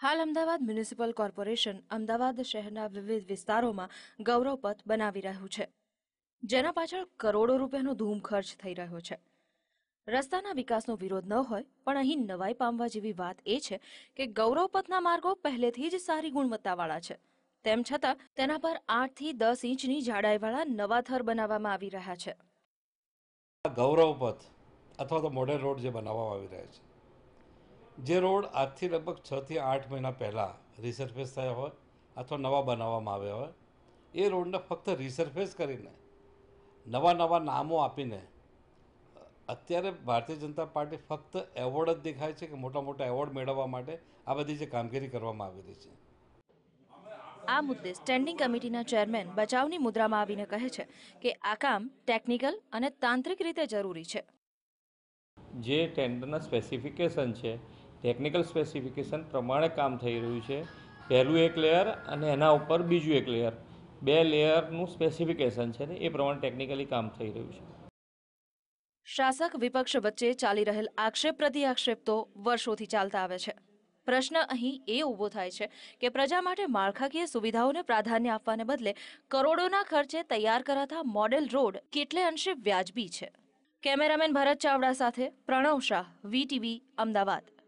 હાલ Ahmedabad municipal corporation Ahmedabad શહેરના વિવિધ વિસ્તારોમાં ગૌરવપથ બનાવી રહ્યું છે, જેના પાછળ કરોડો રૂપિયાનો ધૂમ ખર્ચ થઈ રહ્યો છે. રસ્તાના વિકાસનો વિરોધ ન હોય, પણ અહીં નવાઈ પામવા જેવી વાત એ છે કે ગૌરવપથના માર્ગો પહેલેથી જ સારી ગુણવત્તાવાળા છે. તેમ છતાં, તેના પર આઠથી દસ ઇંચની જાડાઈવાળા નવા થર બનાવવામાં આવી રહ્યા છે. ગૌરવપથ અથવા તો મોડેલ રોડ જે બનાવવામાં આવી રહ્યા છે જે રોડ આજથી લગભગ છથી આઠ મહિના પહેલાં રિસર્ફેસ થયા હોય અથવા નવા બનાવવામાં આવ્યા હોય એ રોડને ફક્ત રિસર્ફેસ કરીને નવા નવા નામો આપીને અત્યારે ભારતીય જનતા પાર્ટી ફક્ત એવોર્ડ જ દેખાય છે કે મોટા મોટા એવોર્ડ મેળવવા માટે આ બધી જે કામગીરી કરવામાં આવી રહી છે. આ મુદ્દે સ્ટેન્ડિંગ કમિટીના ચેરમેન બચાવની મુદ્રામાં આવીને કહે છે કે આ કામ ટેકનિકલ અને તાંત્રિક રીતે જરૂરી છે. જે ટેન્ડરના સ્પેસિફિકેશન છે ટેકનિકલ સ્પેસિફિકેશન પ્રમાણે કામ થઈ રહ્યું છે. પહેલું એક લેયર અને એના ઉપર બીજું એક લેયર બે લેયરનું સ્પેસિફિકેશન છે ને, એ પ્રમાણે ટેકનિકલી કામ થઈ રહ્યું છે. શાસક વિપક્ષ વચ્ચે ચાલી રહેલ આક્ષેપ પ્રતિ આક્ષેપ તો વર્ષોથી ચાલતા આવે છે. પ્રશ્ન અહીં એ ઊભો થાય છે કે પ્રજા માટે માળખાકીય સુવિધાઓને પ્રાધાન્ય આપવાને બદલે કરોડોના ખર્ચે તૈયાર કરાતા મોડેલ રોડ કેટલે અંશે વ્યાજબી છે? કેમેરામેન ભરત ચાવડા સાથે પ્રણવ શાહ વીટીવી અમદાવાદ.